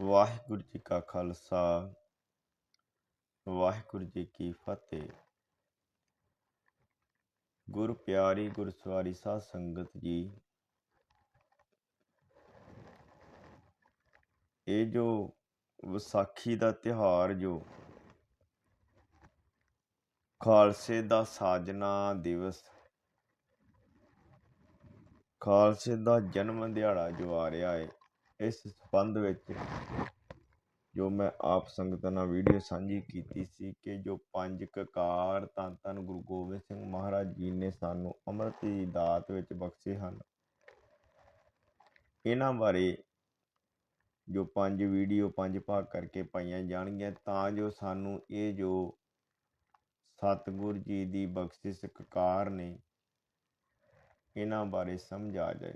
ਵਾਹਿਗੁਰੂ ਜੀ ਕਾ ਖਾਲਸਾ, ਵਾਹਿਗੁਰੂ ਜੀ ਕੀ ਫਤਿਹ। ਗੁਰ ਪਿਆਰੀ ਗੁਰਸਵਾਰੀ ਸਾਧ ਸੰਗਤ ਜੀ, ਇਹ ਜੋ ਵਿਸਾਖੀ ਦਾ ਤਿਉਹਾਰ ਜੋ ਖਾਲਸੇ ਦਾ ਸਾਜਨਾ ਦਿਵਸ, ਖਾਲਸੇ ਦਾ ਜਨਮ ਦਿਹਾੜਾ ਜੋ ਆ ਰਿਹਾ ਹੈ ਇਸ ਸੰਬੰਧ ਵਿੱਚ ਜੋ ਮੈਂ ਆਪ ਸੰਗਤਾਂ ਨਾਲ ਵੀਡੀਓ ਸਾਂਝੀ ਕੀਤੀ ਸੀ ਕਿ ਜੋ ਪੰਜ ਕਕਾਰ ਧੰਨ ਧੰਨ ਗੁਰੂ ਗੋਬਿੰਦ ਸਿੰਘ ਮਹਾਰਾਜ ਜੀ ਨੇ ਸਾਨੂੰ ਅੰਮ੍ਰਿਤ ਦੀ ਦਾਤ ਵਿੱਚ ਬਖਸ਼ੇ ਹਨ। ਇਹਨਾਂ ਬਾਰੇ ਜੋ ਪੰਜ ਵੀਡੀਓ ਪੰਜ ਭਾਗ ਕਰਕੇ ਪਾਈਆਂ ਜਾਣਗੀਆਂ, ਤਾਂ ਜੋ ਸਾਨੂੰ ਇਹ ਜੋ ਸਤਿਗੁਰ ਜੀ ਦੀ ਬਖਸ਼ਿਸ਼ ਕਕਾਰ ਨੇ, ਇਹਨਾਂ ਬਾਰੇ ਸਮਝ ਆ ਜਾਏ।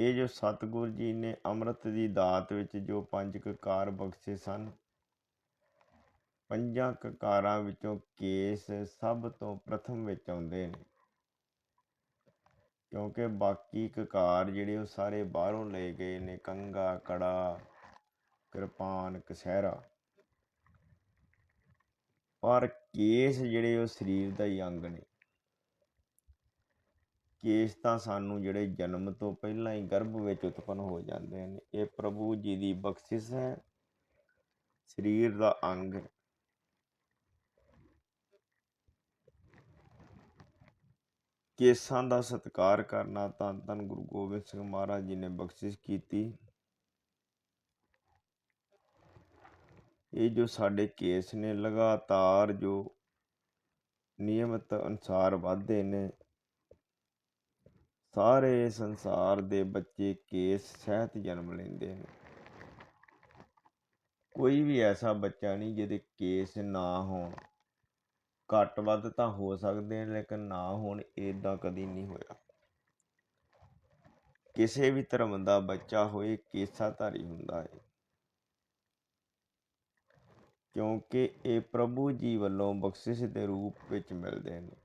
ਇਹ ਜੋ ਸਤਿਗੁਰ ਜੀ ਨੇ ਅੰਮ੍ਰਿਤ ਦੀ ਦਾਤ ਵਿੱਚ ਜੋ ਪੰਜ ਕਕਾਰ ਬਖਸ਼ੇ ਸਨ, ਪੰਜਾਂ ਕਕਾਰਾਂ ਵਿੱਚੋਂ ਕੇਸ ਸਭ ਤੋਂ ਪ੍ਰਥਮ ਵਿੱਚ ਆਉਂਦੇ ਨੇ। ਕਿਉਂਕਿ ਬਾਕੀ ਕਕਾਰ ਜਿਹੜੇ ਉਹ ਸਾਰੇ ਬਾਹਰੋਂ ਲਏ ਗਏ ਨੇ ਕੰਗਾ ਕੜਾ, ਕਿਰਪਾਨ, ਕਸਹਿਰਾ। ਪਰ ਕੇਸ ਜਿਹੜੇ ਉਹ ਸਰੀਰ ਦਾ ਹੀ ਅੰਗ ਨੇ। ਕੇਸ ਤਾਂ ਸਾਨੂੰ ਜਿਹੜੇ ਜਨਮ ਤੋਂ ਪਹਿਲਾਂ ਹੀ ਗਰਭ ਵਿੱਚ ਉਤਪੰਨ ਹੋ ਜਾਂਦੇ ਹਨ। ਇਹ ਪ੍ਰਭੂ ਜੀ ਦੀ ਬਖਸ਼ਿਸ਼ ਹੈ। ਸਰੀਰ ਦਾ ਅੰਗ ਹੈ। ਕੇਸਾਂ ਦਾ ਸਤਿਕਾਰ ਕਰਨਾ ਤਾਂ ਧੰਨ ਗੁਰੂ ਗੋਬਿੰਦ ਸਿੰਘ ਮਹਾਰਾਜ ਜੀ ਨੇ ਬਖਸ਼ਿਸ਼ ਕੀਤੀ। ਇਹ ਜੋ ਸਾਡੇ ਕੇਸ ਨੇ ਲਗਾਤਾਰ ਜੋ ਨਿਯਮਤ ਅਨੁਸਾਰ ਵਧਦੇ ਨੇ ਸਾਰੇ ਸੰਸਾਰ ਦੇ ਬੱਚੇ ਕੇਸ ਸਹਿਤ ਜਨਮ ਲੈਂਦੇ ਨੇ। ਕੋਈ ਵੀ ਐਸਾ ਬੱਚਾ ਨਹੀਂ ਜਿਹਦੇ ਕੇਸ ਨਾ ਹੋਣ। ਘੱਟ ਵੱਧ ਤਾਂ ਹੋ ਸਕਦੇ ਨੇ, ਲੇਕਿਨ ਨਾ ਹੋਣ ਇਦਾਂ ਕਦੀ ਨਹੀਂ ਹੋਇਆ। ਕਿਸੇ ਵੀ ਧਰਮ ਦਾ ਬੱਚਾ ਹੋਏ ਕੇਸਾਧਾਰੀ ਹੁੰਦਾ ਹੈ। ਕਿਉਂਕਿ ਇਹ ਪ੍ਰਭੂ ਜੀ ਵੱਲੋਂ ਬਖਸ਼ਿਸ਼ ਦੇ ਰੂਪ ਵਿੱਚ ਮਿਲਦੇ ਨੇ।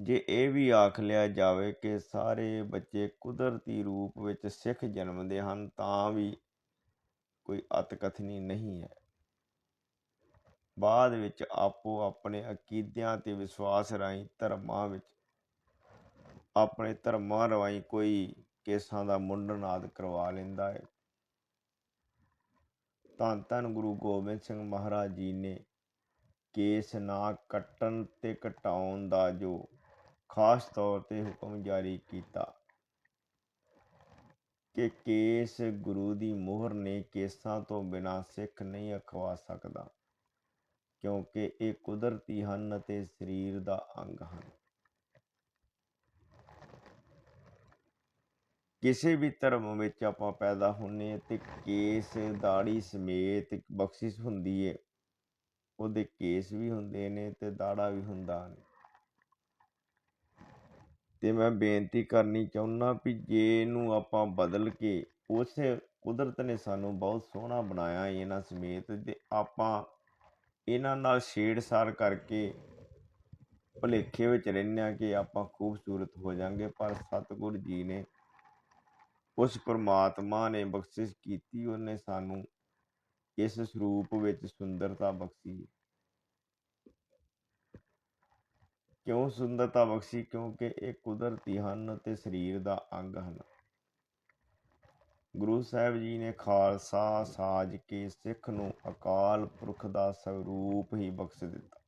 ਜੇ ਇਹ ਵੀ ਆਖ ਲਿਆ ਜਾਵੇ ਕਿ ਸਾਰੇ ਬੱਚੇ ਕੁਦਰਤੀ ਰੂਪ ਵਿੱਚ ਸਿੱਖ ਜਨਮਦੇ ਹਨ, ਤਾਂ ਵੀ ਕੋਈ ਅਤਕਥਨੀ ਨਹੀਂ ਹੈ। ਬਾਅਦ ਵਿੱਚ ਆਪੋ ਆਪਣੇ ਅਕੀਦਿਆਂ ਤੇ ਵਿਸ਼ਵਾਸ ਰਾਹੀਂ ਧਰਮਾਂ ਵਿੱਚ, ਆਪਣੇ ਧਰਮਾਂ ਰਾਹੀਂ ਕੋਈ ਕੇਸਾਂ ਦਾ ਮੁੰਡਨ ਆਦ ਕਰਵਾ ਲੈਂਦਾ ਹੈ। ਧੰਨ ਧੰਨ ਗੁਰੂ ਗੋਬਿੰਦ ਸਿੰਘ ਮਹਾਰਾਜ ਜੀ ਨੇ ਕੇਸ ਨਾ ਕੱਟਣ ਤੇ ਕਟਾਉਣ ਦਾ ਜੋ ਖਾਸ ਤੌਰ ਤੇ ਹੁਕਮ ਜਾਰੀ ਕੀਤਾ ਕਿ ਕੇਸ ਗੁਰੂ ਦੀ ਮੋਹਰ ਨੇ ਕੇਸਾਂ ਤੋਂ ਬਿਨਾ ਸਿੱਖ ਨਹੀਂ ਅਖਵਾ ਸਕਦਾ, ਕਿਉਂਕਿ ਇਹ ਕੁਦਰਤੀ ਹਨ ਅਤੇ ਸਰੀਰ ਦਾ ਅੰਗ ਹਨ। ਕਿਸੇ ਵੀ ਧਰਮ ਵਿੱਚ ਆਪਾਂ ਪੈਦਾ ਹੁੰਨੇ ਤੇ ਕੇਸ ਦਾੜੀ ਸਮੇਤ ਬਖਸ਼ਿਸ਼ ਹੁੰਦੀ ਏ, ਉਹਦੇ ਕੇਸ ਵੀ ਹੁੰਦੇ ਨੇ ਤੇ ਦਾੜਾ ਵੀ ਹੁੰਦਾ ਨੇ। ਅਤੇ ਮੈਂ ਬੇਨਤੀ ਕਰਨੀ ਚਾਹੁੰਦਾ ਵੀ ਜੇ ਇਹਨੂੰ ਆਪਾਂ ਬਦਲ ਕੇ ਉਸੇ ਕੁਦਰਤ ਨੇ ਸਾਨੂੰ ਬਹੁਤ ਸੋਹਣਾ ਬਣਾਇਆ ਇਹਨਾਂ ਸਮੇਤ ਅਤੇ ਆਪਾਂ ਇਹਨਾਂ ਨਾਲ ਛੇੜਛਾੜ ਕਰਕੇ ਭੁਲੇਖੇ ਵਿੱਚ ਰਹਿੰਦੇ ਆ ਕਿ ਆਪਾਂ ਖੂਬਸੂਰਤ ਹੋ ਜਾਾਂਗੇ, ਪਰ ਸਤਿਗੁਰ ਜੀ ਨੇ ਉਸ ਪਰਮਾਤਮਾ ਨੇ ਬਖਸ਼ਿਸ਼ ਕੀਤੀ, ਉਹਨੇ ਸਾਨੂੰ ਇਸ ਸਰੂਪ ਵਿੱਚ ਸੁੰਦਰਤਾ ਬਖਸ਼ੀ। ਕਿਉਂ ਸੁੰਦਰਤਾ ਬਖਸ਼ੀ? ਕਿਉਂਕਿ ਇਹ ਕੁਦਰਤੀ ਹਨ ਤੇ ਸਰੀਰ ਦਾ ਅੰਗ ਹਨ। ਗੁਰੂ ਸਾਹਿਬ ਜੀ ਨੇ ਖਾਲਸਾ ਸਾਜ ਕੇ ਸਿੱਖ ਨੂੰ ਅਕਾਲ ਪੁਰਖ ਦਾ ਸਰੂਪ ਹੀ ਬਖਸ਼ ਦਿੱਤਾ।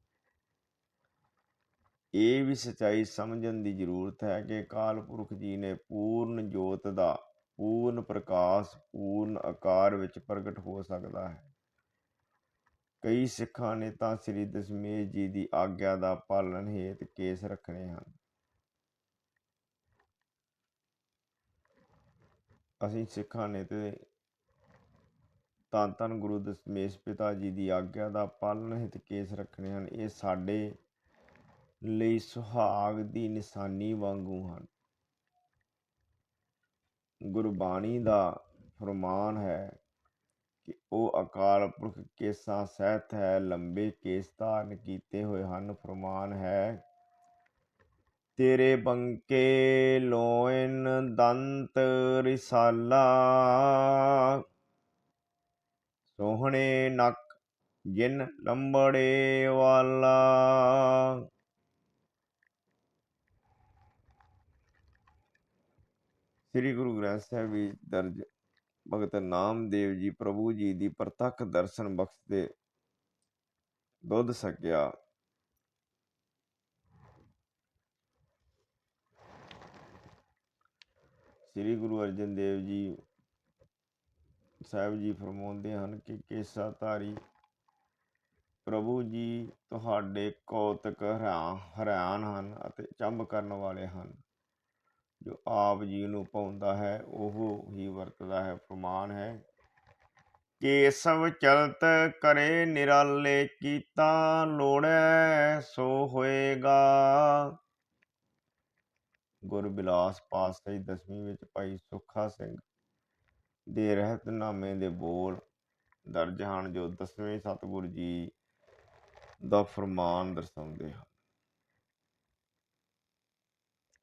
ਇਹ ਵੀ ਸਚਾਈ ਸਮਝਣ ਦੀ ਜ਼ਰੂਰਤ ਹੈ ਕਿ ਅਕਾਲ ਪੁਰਖ ਜੀ ਨੇ ਪੂਰਨ ਜੋਤ ਦਾ, ਪੂਰਨ ਪ੍ਰਕਾਸ਼, ਪੂਰਨ ਆਕਾਰ ਵਿੱਚ ਪ੍ਰਗਟ ਹੋ ਸਕਦਾ ਹੈ। ਕਈ ਸਿੱਖਾਂ ਨੇ ਤਾਂ ਸ੍ਰੀ ਦਸ਼ਮੇਸ਼ ਜੀ ਦੀ ਆਗਿਆ ਦਾ ਪਾਲਣ ਹੇਤ ਕੇਸ ਰੱਖਣੇ ਹਨ। ਅਸੀਂ ਸਿੱਖਾਂ ਨੇ ਤੇ ਤਾਂ ਤਨ ਗੁਰੂ ਦਸ਼ਮੇਸ਼ ਪਿਤਾ ਜੀ ਦੀ ਆਗਿਆ ਦਾ ਪਾਲਣ ਹਿਤ ਕੇਸ ਰੱਖਣੇ ਹਨ। ਇਹ ਸਾਡੇ ਲਈ ਸੁਹਾਗ ਦੀ ਨਿਸ਼ਾਨੀ ਵਾਂਗੂ ਹਨ। ਗੁਰਬਾਣੀ ਦਾ ਫਰਮਾਨ ਹੈ ਕਿ ਉਹ ਅਕਾਲ ਪੁਰਖ ਕੇਸਾਂ ਸਹਿਤ ਹੈ, ਲੰਬੇ ਕੇਸ ਧਾਰਨ ਕੀਤੇ ਹੋਏ ਹਨ, ਫਰਮਾਨ ਹੈ, ਤੇਰੇ ਬੰਕੇ ਲੋਇਨ ਦੰਤ ਰਿਸਾਲਾ, ਸੋਹਣੇ ਨੱਕ ਜਿਨ ਲੰਬੜੇ ਵਾਲਾ। ਸ੍ਰੀ ਗੁਰੂ ਗ੍ਰੰਥ ਸਾਹਿਬ ਵਿੱਚ ਦਰਜ ਭਗਤ ਨਾਮਦੇਵ ਜੀ ਪ੍ਰਭੂ ਜੀ ਦੀ ਪ੍ਰਤੱਖ ਦਰਸ਼ਨ ਬਖਸ਼ਦੇ ਦੁੱਧ ਸਕਿਆ। ਸ੍ਰੀ ਗੁਰੂ ਅਰਜਨ ਦੇਵ ਜੀ ਸਾਹਿਬ ਜੀ ਫਰਮਾਉਂਦੇ ਹਨ ਕਿ ਕੇਸਾ ਧਾਰੀ, ਪ੍ਰਭੂ ਜੀ ਤੁਹਾਡੇ ਕੌਤਕ ਹੈਰਾਨ ਹੈਰਾਨ ਹਨ ਅਤੇ ਚੰਬ ਕਰਨ ਵਾਲੇ ਹਨ। ਜੋ ਆਪ ਜੀ ਨੂੰ ਪਾਉਂਦਾ ਹੈ, ਉਹ ਹੀ ਵਰਤਦਾ ਹੈ, ਪ੍ਰਮਾਣ ਹੈ। ਕੇਸਵ ਚਲਤ ਕਰੇ ਨਿਰਾਲੇ ਕੀਤਾ, ਲੋੜੈ ਸੋ ਹੋਏਗਾ। ਗੁਰ ਬਿਲਾਸ ਪਾਤਸ਼ਾਹੀ ਦਸਵੀਂ ਵਿੱਚ ਭਾਈ ਸੁੱਖਾ ਸਿੰਘ ਦੇ ਰਹਿਤਨਾਮੇ ਦੇ ਬੋਲ ਦਰਜ ਹਨ, ਜੋ ਦਸਵੇਂ ਸਤਿਗੁਰੂ ਜੀ ਦਾ ਫਰਮਾਨ ਦਰਸਾਉਂਦੇ ਹਨ।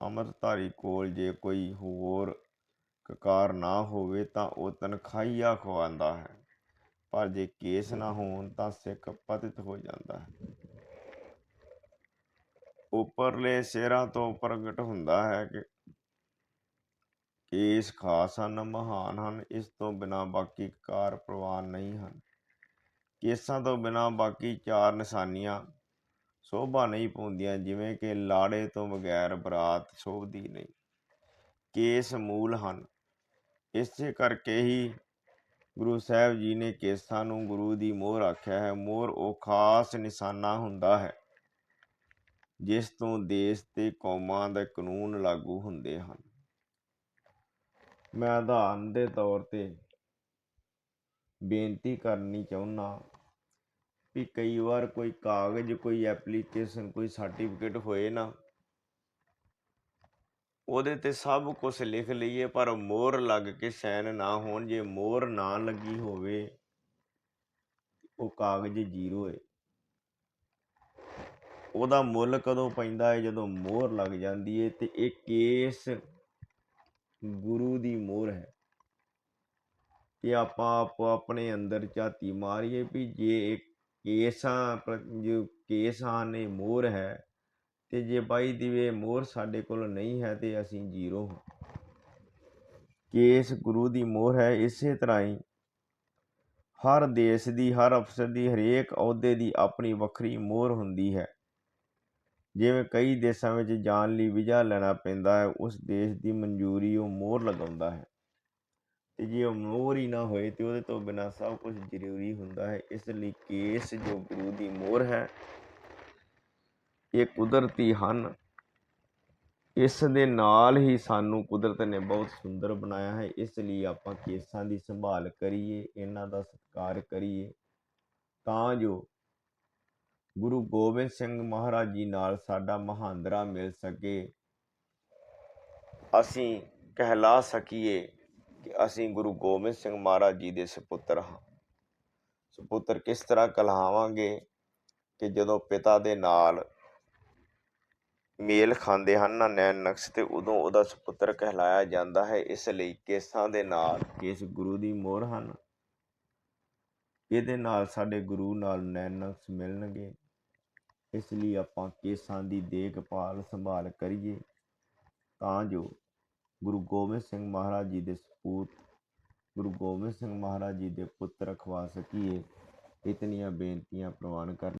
ਅੰਮ੍ਰਿਤਧਾਰੀ ਕੋਲ ਜੇ ਕੋਈ ਹੋਰ ਕਕਾਰ ਨਾ ਹੋਵੇ ਤਾਂ ਉਹ ਤਨਖਾਹੀਆ ਖਵਾਉਂਦਾ ਹੈ। ਪਰ ਜੇ ਕੇਸ ਨਾ ਹੋਣ ਤਾਂ ਸਿੱਖ ਪਤਿਤ ਹੋ ਜਾਂਦਾ ਹੈ। ਉੱਪਰਲੇ ਸਿਰਾਂ ਤੋਂ ਪ੍ਰਗਟ ਹੁੰਦਾ ਹੈ ਕਿ ਕੇਸ ਖਾਸ ਹਨ, ਮਹਾਨ ਹਨ, ਇਸ ਤੋਂ ਬਿਨਾ ਬਾਕੀ ਕਾਰ ਪ੍ਰਵਾਨ ਨਹੀਂ ਹਨ। ਕੇਸਾਂ ਤੋਂ ਬਿਨਾ ਬਾਕੀ ਚਾਰ ਨਿਸ਼ਾਨੀਆਂ ਸ਼ੋਭਾ ਨਹੀਂ ਪਾਉਂਦੀਆਂ ਜਿਵੇਂ ਕਿ ਲਾੜੇ ਤੋਂ ਬਗੈਰ ਬਰਾਤ ਸ਼ੋਭਦੀ ਨਹੀਂ। ਕੇਸ ਮੂਲ ਹਨ। ਇਸੇ ਕਰਕੇ ਹੀ ਗੁਰੂ ਸਾਹਿਬ ਜੀ ਨੇ ਕੇਸਾਂ ਨੂੰ ਗੁਰੂ ਦੀ ਮੋਹਰ ਆਖਿਆ ਹੈ। ਮੋਹਰ ਉਹ ਖਾਸ ਨਿਸ਼ਾਨਾ ਹੁੰਦਾ ਹੈ, ਜਿਸ ਤੋਂ ਦੇਸ਼ ਤੇ ਕੌਮਾਂ ਦੇ ਕਾਨੂੰਨ ਲਾਗੂ ਹੁੰਦੇ ਹਨ। ਮੈਂ ਉਦਾਹਰਨ ਦੇ ਤੌਰ ਤੇ ਬੇਨਤੀ ਕਰਨੀ ਚਾਹੁੰਦਾ ਵੀ ਕਈ ਵਾਰ ਕੋਈ ਕਾਗਜ਼, ਕੋਈ ਐਪਲੀਕੇਸ਼ਨ ਕੋਈ ਸਰਟੀਫਿਕੇਟ ਹੋਏ ਨਾ, ਉਹਦੇ ਤੇ ਸਭ ਕੁਝ ਲਿਖ ਲਈਏ, ਪਰ ਮੋਹਰ ਲੱਗ ਕੇ ਸਾਈਨ ਨਾ ਹੋਣ, ਜੇ ਮੋਹਰ ਨਾ ਲੱਗੀ ਹੋਵੇ, ਉਹ ਕਾਗਜ਼ ਜ਼ੀਰੋ ਹੈ ਉਹਦਾ ਮੁੱਲ ਕਦੋਂ ਪੈਂਦਾ ਹੈ ਜਦੋਂ ਮੋਹਰ ਲੱਗ ਜਾਂਦੀ ਹੈ ਤੇ ਇਹ ਕੇਸ ਗੁਰੂ ਦੀ ਮੋਹਰ ਹੈ। ਕਿ ਆਪਾਂ ਆਪੋ ਆਪਣੇ ਅੰਦਰ ਝਾਤੀ ਮਾਰੀਏ ਵੀ ਜੇ ਇਹ ਕੇਸਾਂ ਪ੍ਰ- ਜੋ ਕੇਸਾਂ ਨੇ, ਮੋਹਰ ਹੈ ਤੇ ਜੇ ਬਾਈ ਦੀਵੇ ਮੋਹਰ ਸਾਡੇ ਕੋਲ ਨਹੀਂ ਹੈ ਤੇ ਅਸੀਂ ਜ਼ੀਰੋ ਹਾਂ। ਕੇਸ ਗੁਰੂ ਦੀ ਮੋਹਰ ਹੈ, ਇਸੇ ਤਰ੍ਹਾਂ ਹੀ ਹਰ ਦੇਸ਼ ਦੀ, ਹਰ ਅਫਸਰ ਦੀ, ਹਰੇਕ ਅਹੁਦੇ ਦੀ ਆਪਣੀ ਵੱਖਰੀ ਮੋਹਰ ਹੁੰਦੀ ਹੈ। ਜਿਵੇਂ ਕਈ ਦੇਸ਼ਾਂ ਵਿੱਚ ਜਾਣ ਲਈ ਵੀਜ਼ਾ ਲੈਣਾ ਪੈਂਦਾ ਹੈ, ਉਸ ਦੇਸ਼ ਦੀ ਮਨਜ਼ੂਰੀ ਉਹ ਮੋਹਰ ਲਗਾਉਂਦਾ ਹੈ। ਤੇ ਜੇ ਉਹ ਮੋਹਰ ਹੀ ਨਾ ਹੋਏ ਤੇ ਉਹਦੇ ਤੋਂ ਬਿਨਾ ਸਭ ਕੁਝ ਜ਼ਰੂਰੀ ਹੁੰਦਾ ਹੈ। ਇਸ ਲਈ ਕੇਸ ਜੋ ਗੁਰੂ ਦੀ ਮੋਹਰ ਹੈ, ਇਹ ਕੁਦਰਤੀ ਹਨ। ਇਸ ਦੇ ਨਾਲ ਹੀ ਸਾਨੂੰ ਕੁਦਰਤ ਨੇ ਬਹੁਤ ਸੁੰਦਰ ਬਣਾਇਆ ਹੈ। ਇਸ ਲਈ ਆਪਾਂ ਕੇਸਾਂ ਦੀ ਸੰਭਾਲ ਕਰੀਏ, ਇਹਨਾਂ ਦਾ ਸਤਿਕਾਰ ਕਰੀਏ। ਤਾਂ ਜੋ ਗੁਰੂ ਗੋਬਿੰਦ ਸਿੰਘ ਮਹਾਰਾਜ ਜੀ ਨਾਲ ਸਾਡਾ ਮਹਾਂਦਰਾ ਮਿਲ ਸਕੇ। ਅਸੀਂ ਕਹਿਲਾ ਸਕੀਏ। ਕਿ ਅਸੀਂ ਗੁਰੂ ਗੋਬਿੰਦ ਸਿੰਘ ਮਹਾਰਾਜ ਜੀ ਦੇ ਸੁਪੁੱਤਰ ਹਾਂ। ਸੁਪੁੱਤਰ ਕਿਸ ਤਰ੍ਹਾਂ ਕਹਾਵਾਂਗੇ ਕਿ ਜਦੋਂ ਪਿਤਾ ਦੇ ਨਾਲ ਮੇਲ ਖਾਂਦੇ ਹਨ ਨਾ ਨੈਣ ਨਕਸ਼ ਤੇ ਉਦੋਂ ਉਹਦਾ ਸੁਪੁੱਤਰ ਕਹਿਲਾਇਆ ਜਾਂਦਾ ਹੈ। ਇਸ ਲਈ ਕੇਸਾਂ ਦੇ ਨਾਲ ਕੇਸ ਗੁਰੂ ਦੀ ਮੋਹਰ ਹਨ। ਇਹਦੇ ਨਾਲ ਸਾਡੇ ਗੁਰੂ ਨਾਲ ਨੈਣ ਨਕਸ਼ ਮਿਲਣਗੇ। ਇਸ ਲਈ ਆਪਾਂ ਕੇਸਾਂ ਦੀ ਦੇਖਭਾਲ ਸੰਭਾਲ ਕਰੀਏ ਤਾਂ ਜੋ ਗੁਰੂ ਗੋਬਿੰਦ ਸਿੰਘ ਮਹਾਰਾਜ ਜੀ ਦੇ ਸਪੂਤ, ਗੁਰੂ ਗੋਬਿੰਦ ਸਿੰਘ ਮਹਾਰਾਜ ਜੀ ਦੇ ਪੁੱਤਰ ਖਵਾ ਸਕੀਏ ਇਤਨੀਆਂ ਬੇਨਤੀਆਂ ਪ੍ਰਵਾਨ ਕਰ